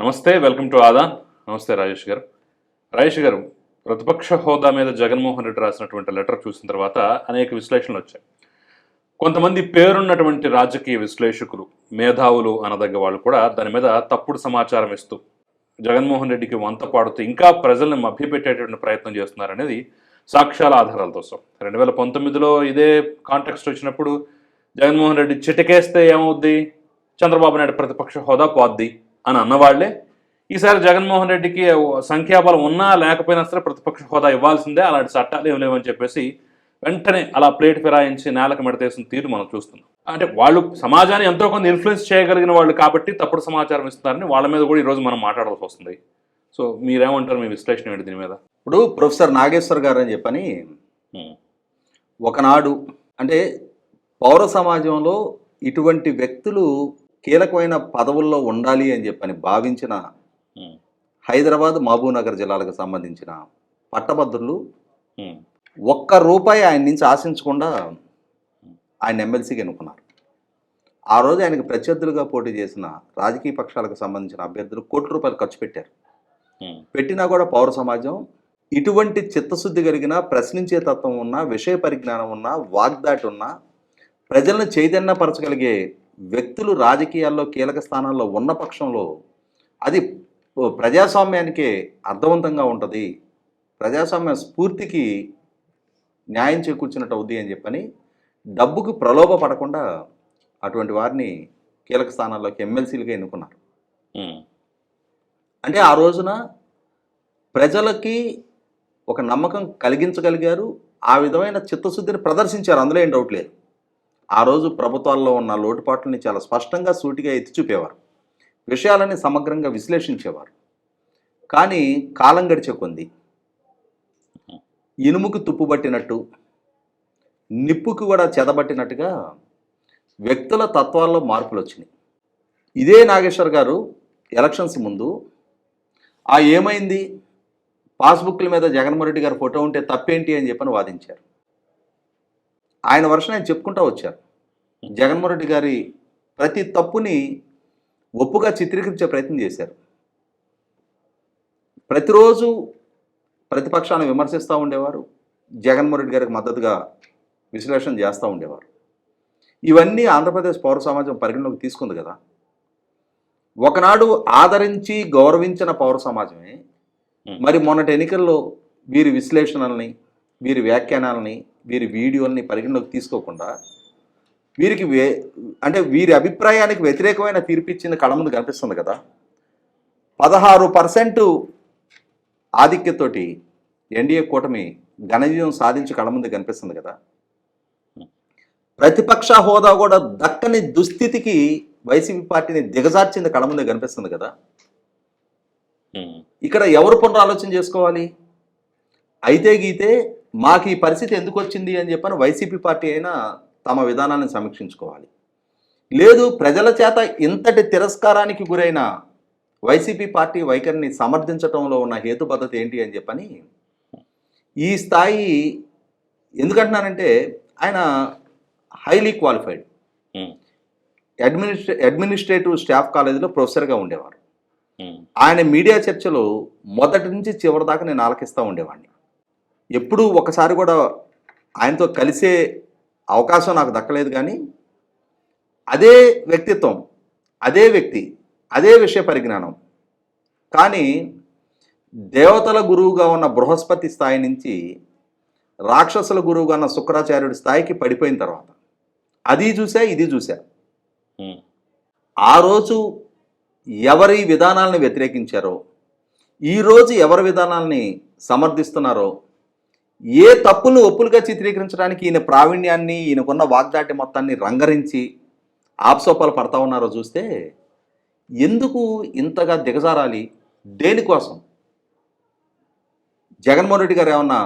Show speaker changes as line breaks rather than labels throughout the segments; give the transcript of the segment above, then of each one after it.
నమస్తే welcome to ఆదా. నమస్తే రాజేష్ గారు. రాజేష్ గారు ప్రతిపక్ష హోదా మీద జగన్మోహన్ రెడ్డి రాసినటువంటి లెటర్ చూసిన తర్వాత అనేక విశ్లేషణలు వచ్చాయి. కొంతమంది పేరున్నటువంటి రాజకీయ విశ్లేషకులు మేధావులు అనదగ్గ వాళ్ళు కూడా దాని మీద తప్పుడు సమాచారం ఇస్తూ జగన్మోహన్ రెడ్డికి వంత పాడుతూ ఇంకా ప్రజల్ని మభ్యపెట్టేటువంటి ప్రయత్నం చేస్తున్నారనేది సాక్ష్యాల ఆధారాలతో వస్తాం. రెండు వేల పంతొమ్మిదిలో ఇదే కాంటెక్స్ట్ వచ్చినప్పుడు జగన్మోహన్ రెడ్డి చిటికేస్తే ఏమవుద్ది? చంద్రబాబు నాయుడు ప్రతిపక్ష హోదా పోద్ది. అని అన్నవాళ్ళే. ఈసారి జగన్మోహన్ రెడ్డికి సంఖ్యాబలం ఉన్నా లేకపోయినా సరే ప్రతిపక్ష హోదా ఇవ్వాల్సిందే. అలాంటి చట్టాలు ఏం లేవని చెప్పేసి వెంటనే అలా ప్లేట్ ఫిరాయించి నేలకు మెడతేసిన తీరు మనం చూస్తున్నాం. అంటే వాళ్ళు సమాజాన్ని ఎంతో కొంత ఇన్ఫ్లుయెన్స్ చేయగలిగిన వాళ్ళు కాబట్టి తప్పుడు సమాచారం ఇస్తున్నారని వాళ్ళ మీద కూడా ఈరోజు మనం మాట్లాడాల్సి వస్తుంది. సో మీరేమంటారు మీ విశ్లేషణ ఏంటి దీని మీద?
ఇప్పుడు ప్రొఫెసర్ నాగేశ్వర్ గారు అని చెప్పని ఒకనాడు అంటే పౌర సమాజంలో ఇటువంటి వ్యక్తులు కీలకమైన పదవుల్లో ఉండాలి అని చెప్పని భావించిన హైదరాబాద్ మహబూబ్నగర్ జిల్లాలకు సంబంధించిన పట్టభద్రులు ఒక్క రూపాయి ఆయన నుంచి ఆశించకుండా ఆయన ఎమ్మెల్సీకి ఎన్నుకున్నారు. ఆ రోజు ఆయనకు ప్రత్యర్థులుగా పోటీ చేసిన రాజకీయ పక్షాలకు సంబంధించిన అభ్యర్థులు కోటి రూపాయలు ఖర్చు పెట్టారు. పెట్టినా కూడా పౌర సమాజం ఇటువంటి చిత్తశుద్ధి కలిగిన ప్రశ్నించే తత్వం ఉన్న విషయ పరిజ్ఞానం ఉన్న వాగ్దాటి ఉన్న ప్రజలను చైతన్యపరచగలిగే వ్యక్తులు రాజకీయాల్లో కీలక స్థానాల్లో ఉన్న పక్షంలో అది ప్రజాస్వామ్యానికే అర్థవంతంగా ఉంటుంది. ప్రజాస్వామ్య స్ఫూర్తికి న్యాయం చేకూర్చినట్టు అవుద్ది అని చెప్పని డబ్బుకు ప్రలోభ పడకుండా అటువంటి వారిని కీలక స్థానాల్లోకి ఎమ్మెల్సీలుగా ఎన్నుకున్నారు. అంటే ఆ రోజున ప్రజలకి ఒక నమ్మకం కలిగించగలిగారు. ఆ విధమైన చిత్తశుద్ధిని ప్రదర్శించారు. అందులో ఏం డౌట్ లేదు. ఆ రోజు ప్రభుత్వాల్లో ఉన్న లోటుపాట్లని చాలా స్పష్టంగా సూటిగా ఎత్తి చూపేవారు. విషయాలని సమగ్రంగా విశ్లేషించేవారు. కానీ కాలం గడిచే కొంది ఇనుముకు తుప్పుబట్టినట్టు నిప్పుకు కూడా చెదబట్టినట్టుగా వ్యక్తుల తత్వాల్లో మార్పులు వచ్చినాయి ఇదే నాగేశ్వర్ గారు ఎలక్షన్స్ ముందు ఆ ఏమైంది? పాస్బుక్ల మీద జగన్మోహన్ రెడ్డి గారి ఫోటో ఉంటే తప్పేంటి అని చెప్పని వాదించారు. ఆయన వర్షం ఆయన చెప్పుకుంటూ వచ్చారు. జగన్మోహన్ రెడ్డి గారి ప్రతి తప్పుని ఒప్పుగా చిత్రీకరించే ప్రయత్నం చేశారు. ప్రతిరోజు ప్రతిపక్షాలను విమర్శిస్తూ ఉండేవారు. జగన్మోహన్ రెడ్డి గారికి మద్దతుగా విశ్లేషణ చేస్తూ ఉండేవారు. ఇవన్నీ ఆంధ్రప్రదేశ్ పౌర సమాజం పరిగణలోకి తీసుకుంది కదా. ఒకనాడు ఆదరించి గౌరవించిన పౌర సమాజమే మరి మొన్నటి ఎన్నికల్లో వీరి విశ్లేషణల్ని వీరి వ్యాఖ్యానాలని వీరి వీడియోల్ని పరిగణలోకి తీసుకోకుండా వీరికి వే అంటే వీరి అభిప్రాయానికి వ్యతిరేకమైన తీర్పు ఇచ్చింది కళ్ళ ముందు కనిపిస్తుంది కదా. పదహారు పర్సెంట్ ఆధిక్యతోటి ఎన్డీఏ కూటమి ఘనవిజయం సాధించి కళ్ళ ముందు కనిపిస్తుంది కదా. ప్రతిపక్ష హోదా కూడా దక్కని దుస్థితికి వైసీపీ పార్టీని దిగజార్చింది కళ్ళ ముందే కనిపిస్తుంది కదా. ఇక్కడ ఎవరు పునరాలోచన చేసుకోవాలి? అయితే గీతే మాకు ఈ పరిస్థితి ఎందుకు వచ్చింది అని చెప్పని వైసీపీ పార్టీ అయినా తమ విధానాన్ని సమీక్షించుకోవాలి. లేదు ప్రజల చేత ఇంతటి తిరస్కారానికి గురైన వైసీపీ పార్టీ వైఖరిని సమర్థించడంలో ఉన్న హేతుబద్ధత ఏంటి అని చెప్పని ఈ స్థాయి ఎందుకంటున్నానంటే ఆయన highly qualified. Administrative administrative staff కాలేజీలో ప్రొఫెసర్గా ఉండేవారు. ఆయన మీడియా చర్చలు మొదటి నుంచి చివరి దాకా నేను ఆలకిస్తూ ఉండేవాడిని. ఎప్పుడూ ఒకసారి కూడా ఆయనతో కలిసే అవకాశం నాకు దక్కలేదు కానీ అదే వ్యక్తిత్వం అదే వ్యక్తి అదే విషయ పరిజ్ఞానం. కానీ దేవతల గురువుగా ఉన్న బృహస్పతి స్థాయి నుంచి రాక్షసుల గురువుగా ఉన్న శుక్రాచార్యుడి స్థాయికి పడిపోయిన తర్వాత అది చూసా ఇది చూసా. ఆ రోజు ఎవరి విధానాలను వ్యతిరేకించారో ఈరోజు ఎవరి విధానాల్ని సమర్థిస్తున్నారో ఏ తప్పులను ఒప్పులుగా చిత్రీకరించడానికి ఈయన ప్రావీణ్యాన్ని ఈయనకున్న వాగ్దాటి మొత్తాన్ని రంగరించి ఆప్సోపాలు పడతా ఉన్నారో చూస్తే ఎందుకు ఇంతగా దిగజారాలి? దేనికోసం జగన్మోహన్ రెడ్డి గారు ఏమన్నా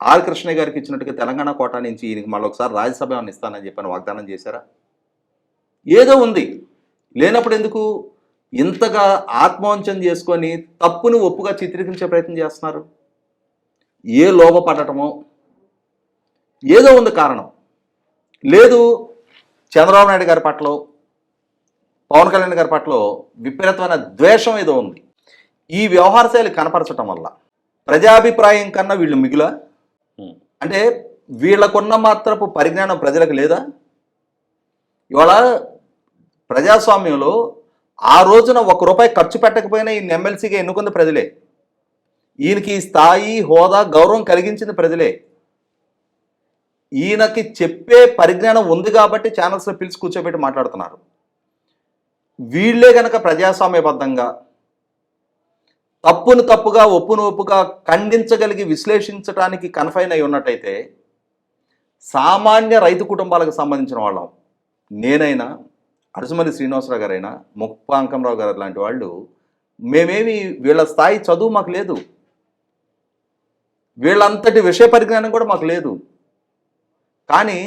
ఆర్ కృష్ణ గారికి ఇచ్చినట్టుగా తెలంగాణ కోట నుంచి ఈయనకి మళ్ళీ ఒకసారి రాజ్యసభ ఏమన్నా ఇస్తానని చెప్పని వాగ్దానం చేశారా? ఏదో ఉంది. లేనప్పుడు ఎందుకు ఇంతగా ఆత్మవంచం చేసుకొని తప్పును ఒప్పుగా చిత్రీకరించే ప్రయత్నం చేస్తున్నారు? ఏ లోపపడటమో ఏదో ఉంది కారణం. లేదు చంద్రబాబు నాయుడు గారి పట్ల పవన్ కళ్యాణ్ గారి పట్ల విపరీతమైన ద్వేషం ఏదో ఉంది. ఈ వ్యవహార శైలి కనపరచడం వల్ల ప్రజాభిప్రాయం కన్నా వీళ్ళు మిగుల? అంటే వీళ్ళకున్న మాత్రపు పరిజ్ఞానం ప్రజలకు లేదా? ఇవాళ ప్రజాస్వామ్యంలో ఆ రోజున ఒక రూపాయి ఖర్చు పెట్టకపోయినా ఈయన ఎమ్మెల్సీగా ఎన్నుకుంది ప్రజలే. ఈయనకి ఈ స్థాయి హోదా గౌరవం కలిగించింది ప్రజలే. ఈయనకి చెప్పే పరిజ్ఞానం ఉంది కాబట్టి ఛానల్స్లో పిలిచి కూర్చోబెట్టి మాట్లాడుతున్నారు. వీళ్ళే కనుక ప్రజాస్వామ్యబద్ధంగా తప్పును తప్పుగా ఒప్పును ఒప్పుగా ఖండించగలిగి విశ్లేషించడానికి కన్ఫైన్ అయి ఉన్నట్టయితే సామాన్య రైతు కుటుంబాలకు సంబంధించిన వాళ్ళం. నేనైనా అరసుమల్లి శ్రీనివాసరావు గారైనా ముక్పాంకంరావు గారు లాంటి వాళ్ళు మేమేమి వీళ్ళ స్థాయి చదువు మాకు లేదు. వీళ్ళంతటి విషయ పరిజ్ఞానం కూడా మాకు లేదు. కానీ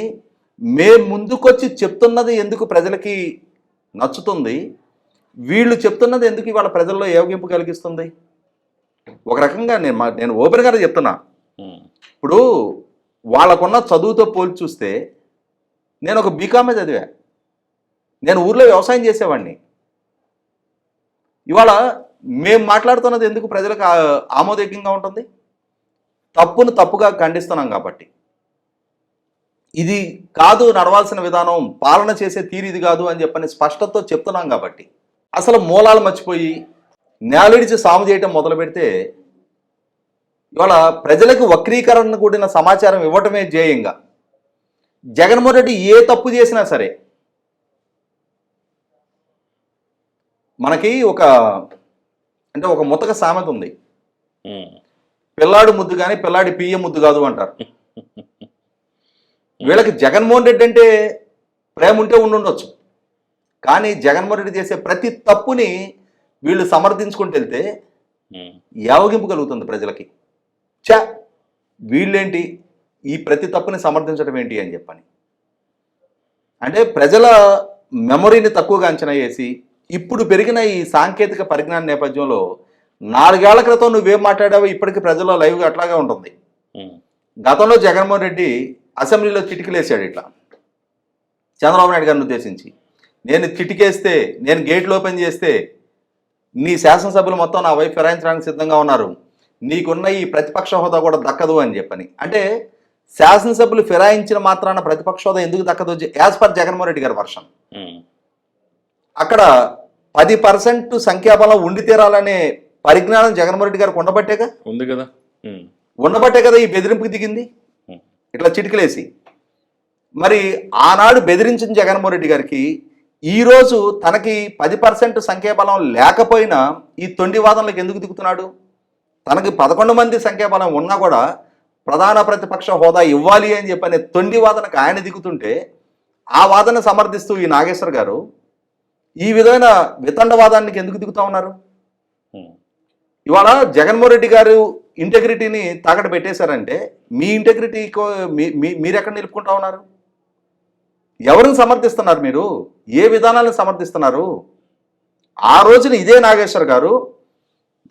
మేము ముందుకొచ్చి చెప్తున్నది ఎందుకు ప్రజలకి నచ్చుతుంది? వీళ్ళు చెప్తున్నది ఎందుకు ఇవాళ ప్రజల్లో ఏవగింపు కలిగిస్తుంది? ఒక రకంగా నేను మా నేను ఓపెన్గానే చెప్తున్నా. ఇప్పుడు వాళ్ళకున్న చదువుతో పోల్చి చూస్తే నేను ఒక బీకామే చదివా. నేను ఊర్లో వ్యవసాయం చేసేవాడిని ఇవాళ మేము మాట్లాడుతున్నది ఎందుకు ప్రజలకు ఆమోదయోగ్యంగా ఉంటుంది? తప్పును తప్పుగా ఖండిస్తున్నాం కాబట్టి. ఇది కాదు నడవాల్సిన విధానం పాలన చేసే తీరు ఇది కాదు అని చెప్పని స్పష్టతతో చెప్తున్నాం కాబట్టి. అసలు మూలాలు మర్చిపోయి నేలడిచి సాము చేయటం మొదలు పెడితే ఇవాళ ప్రజలకు వక్రీకరణ కూడిన సమాచారం ఇవ్వటమే ధ్యేయంగా. జగన్మోహన్ రెడ్డి ఏ తప్పు చేసినా సరే మనకి ఒక అంటే ఒక ముతక సామెత ఉంది. పిల్లాడు ముద్దు కానీ పిల్లాడి పియ్య ముద్దు కాదు అంటారు. వీళ్ళకి జగన్మోహన్ రెడ్డి అంటే ప్రేమ ఉంటే ఉండుండొచ్చు. కానీ జగన్మోహన్ రెడ్డి చేసే ప్రతి తప్పుని వీళ్ళు సమర్థించుకుంటూ వెళ్తే యావగింపు కలుగుతుంది ప్రజలకి. చా వీళ్ళేంటి? ఈ ప్రతి తప్పుని సమర్థించడం ఏంటి అని చెప్పని. అంటే ప్రజల మెమొరీని తక్కువగా అంచనా వేసి ఇప్పుడు పెరిగిన ఈ సాంకేతిక పరిజ్ఞాన నేపథ్యంలో నాలుగేళ్ళ క్రితం నువ్వేం మాట్లాడావో ఇప్పటికీ ప్రజల్లో లైవ్గా అట్లాగే ఉంటుంది. గతంలో జగన్మోహన్ రెడ్డి అసెంబ్లీలో చిటికలేసాడు ఇట్లా. చంద్రబాబు నాయుడు గారిని ఉద్దేశించి. నేను చిటికేస్తే నేను గేట్లు ఓపెన్ చేస్తే నీ శాసనసభ్యులు మొత్తం నా వైపు ఫిరాయించడానికి సిద్ధంగా ఉన్నారు. నీకున్న ఈ ప్రతిపక్ష హోదా కూడా దక్కదు అని చెప్పని. అంటే శాసనసభ్యులు ఫిరాయించిన మాత్రాన ప్రతిపక్ష హోదా ఎందుకు దక్కదు? యాజ్ పర్ జగన్మోహన్ రెడ్డి గారి వర్షం అక్కడ పది పర్సెంట్ సంఖ్యాబలం ఉండి తీరాలనే పరిజ్ఞానం జగన్మోహన్ రెడ్డి గారికి ఉండబట్టేగా?
ఉంది కదా.
ఉండబట్టే కదా ఈ బెదిరింపుకి దిగింది? ఇట్లా చిటికలేసి. మరి ఆనాడు బెదిరించిన జగన్మోహన్ రెడ్డి గారికి ఈరోజు తనకి పది పర్సెంట్ సంఖ్యాబలం లేకపోయినా ఈ తొండి వాదనలకు ఎందుకు దిగుతున్నాడు? తనకి పదకొండు మంది సంఖ్యాబలం ఉన్నా కూడా ప్రధాన ప్రతిపక్ష హోదా ఇవ్వాలి అని చెప్పనే తొండి వాదనకు ఆయన దిగుతుంటే ఆ వాదన సమర్థిస్తూ ఈ నాగేశ్వర్ గారు ఈ విధమైన వితండవాదానికి ఎందుకు దిగుతా ఉన్నారు? ఇవాళ జగన్మోహన్ రెడ్డి గారు ఇంటెగ్రిటీని తాకట పెట్టేశారంటే మీ ఇంటెగ్రిటీ మీరు ఎక్కడ నిలుపుకుంటా ఉన్నారు? ఎవరిని సమర్థిస్తున్నారు మీరు? ఏ విధానాలను సమర్థిస్తున్నారు? ఆ రోజున ఇదే నాగేశ్వర్ గారు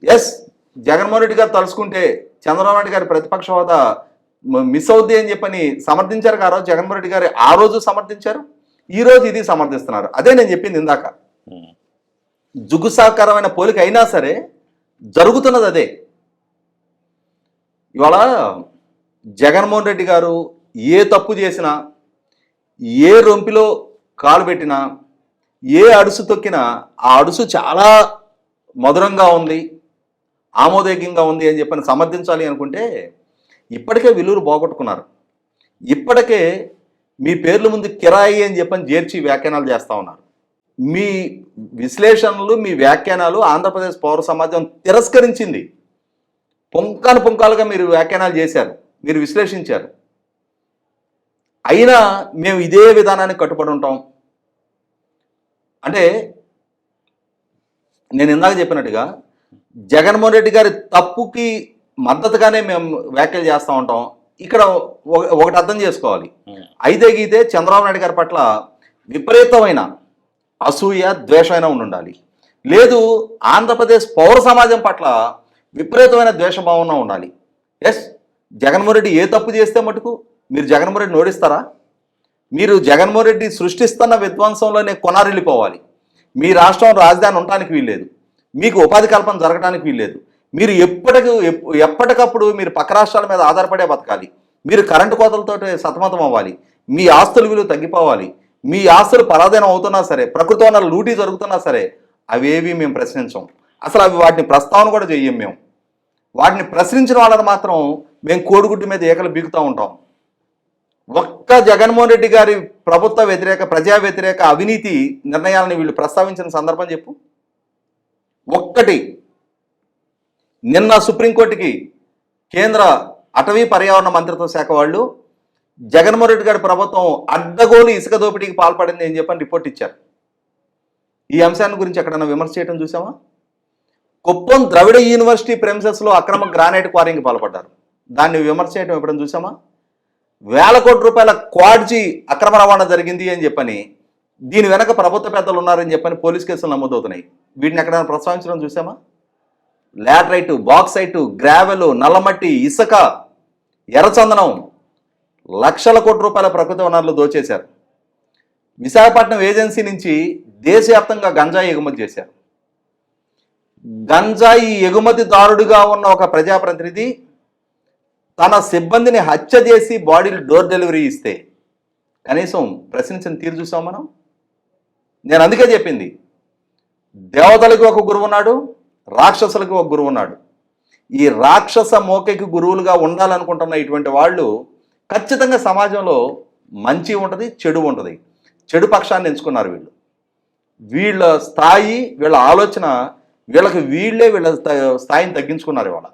ఎస్ జగన్మోహన్ రెడ్డి గారు తలుచుకుంటే చంద్రబాబు నాయుడు గారి ప్రతిపక్ష హోదా మిస్ అవుద్ది అని చెప్పని సమర్థించారు ఆ రోజు జగన్మోహన్ రెడ్డి గారు ఆ రోజు సమర్థించారు ఈ రోజు ఇది సమర్థిస్తున్నారు. అదే నేను చెప్పింది ఇందాక. జుగుసాకరమైన పోలిక అయినా సరే జరుగుతున్నది అదే ఇవాళ జగన్మోహన్ రెడ్డి గారు ఏ తప్పు చేసినా ఏ రొంపిలో కాలు పెట్టినా ఏ అడుసు తొక్కినా ఆ అడుసు చాలా మధురంగా ఉంది ఆమోదయోగ్యంగా ఉంది అని చెప్పని సమర్థించాలి అనుకుంటే ఇప్పటికే విలువలు పోగొట్టుకున్నారు. ఇప్పటికే మీ పేర్ల ముందు కిరాయి అని చెప్పని చేర్చి వ్యాఖ్యానాలు చేస్తూ ఉన్నారు. మీ విశ్లేషణలు మీ వ్యాఖ్యానాలు ఆంధ్రప్రదేశ్ పౌర సమాజం తిరస్కరించింది. పుంకాను పుంకాలుగా మీరు వ్యాఖ్యానాలు చేశారు మీరు విశ్లేషించారు. అయినా మేము ఇదే విధానానికి కట్టుబడి ఉంటాం. అంటే నేను ఇందాక చెప్పినట్టుగా జగన్మోహన్ రెడ్డి గారి తప్పుకి మద్దతుగానే మేము వ్యాఖ్యలు చేస్తూ ఉంటాం. ఇక్కడ ఒక- ఒకటి అర్థం చేసుకోవాలి. అయితే గీతే చంద్రబాబు నాయుడు గారి పట్ల విపరీతమైన అసూయ ద్వేషమైన ఉండి ఉండాలి లేదు ఆంధ్రప్రదేశ్ పౌర సమాజం పట్ల విపరీతమైన ద్వేషభావన ఉండాలి. ఎస్ జగన్మోహన్ రెడ్డి ఏ తప్పు చేస్తే మటుకు మీరు జగన్మోహన్ రెడ్డి నోడిస్తారా మీరు జగన్మోహన్ రెడ్డి సృష్టిస్తున్న విధ్వంసంలోనే కొనారెళ్ళిపోవాలి మీ రాష్ట్రం రాజధాని ఉండటానికి వీల్లేదు. మీకు ఉపాధి కల్పన జరగడానికి వీల్లేదు. మీరు ఎప్పటికి ఎప్పటికప్పుడు మీరు పక్క రాష్ట్రాల మీద ఆధారపడే బతకాలి. మీరు కరెంటు కోతలతో సతమతం అవ్వాలి మీ ఆస్తుల విలువ తగ్గిపోవాలి. మీ ఆస్తులు పరాధీనం అవుతున్నా సరే ప్రకృతి వనరులు లూటీ జరుగుతున్నా సరే అవేవి మేము ప్రశ్నించం. అసలు అవి వాటిని ప్రస్తావన కూడా చెయ్యం మేము. వాటిని ప్రశ్నించిన వాళ్ళని మాత్రం మేము కోడిగుడ్డు మీద ఏకలు బీగుతూ ఉంటాం. ఒక్క జగన్మోహన్ రెడ్డి గారి ప్రభుత్వ వ్యతిరేక ప్రజా వ్యతిరేక అవినీతి నిర్ణయాలను వీళ్ళు ప్రస్తావించిన సందర్భం చెప్పు. ఒక్కటి నిన్న సుప్రీంకోర్టుకి కేంద్ర అటవీ పర్యావరణ మంత్రిత్వ శాఖ వాళ్ళు జగన్మోహన్ రెడ్డి గారి ప్రభుత్వం అడ్డగోలు ఇసుక దోపిడీకి పాల్పడింది అని చెప్పని రిపోర్ట్ ఇచ్చారు. ఈ అంశాన్ని గురించి ఎక్కడైనా విమర్శ చేయడం చూసామా కుప్పం ద్రవిడ యూనివర్సిటీ ప్రెమిసెస్లో అక్రమ గ్రానైట్ క్వారింగ్కి పాల్పడ్డారు. దాన్ని విమర్శ చేయడం ఎప్పుడైనా చూసామా వేల కోట్ల రూపాయల క్వాడ్జీ అక్రమ రవాణా జరిగింది అని చెప్పని దీని వెనక ప్రభుత్వ పెద్దలు ఉన్నారని చెప్పని పోలీస్ కేసులు నమోదవుతున్నాయి. వీటిని ఎక్కడైనా ప్రస్తావించడం చూసామా లాటరైటు బాక్సైటు గ్రావెలు నల్లమట్టి ఇసుక ఎర్రచందనం లక్షల కోట్ల రూపాయల ప్రకృతి వనరులు దోచేశారు. విశాఖపట్నం ఏజెన్సీ నుంచి దేశవ్యాప్తంగా గంజాయి ఎగుమతి చేశారు. గంజాయి ఎగుమతిదారుడిగా ఉన్న ఒక ప్రజాప్రతినిధి తన సిబ్బందిని హత్య చేసి బాడీలు డోర్ డెలివరీ ఇస్తే కనీసం ప్రశ్నించిన తీరు చూసాం మనం? నేను అందుకే చెప్పింది. దేవతలకి ఒక గురువు ఉన్నాడు రాక్షసులకి ఒక గురువు ఉన్నాడు. ఈ రాక్షస మోకకి గురువులుగా ఉండాలనుకుంటున్న ఇటువంటి వాళ్ళు ఖచ్చితంగా సమాజంలో మంచి ఉంటుంది చెడు ఉంటుంది. చెడు పక్షాన్ని ఎంచుకున్నారు వీళ్ళు. వీళ్ళ స్థాయి వీళ్ళ ఆలోచన వీళ్ళకి వీళ్ళే వీళ్ళ స్థాయిని తగ్గించుకున్నారు ఇవాళ.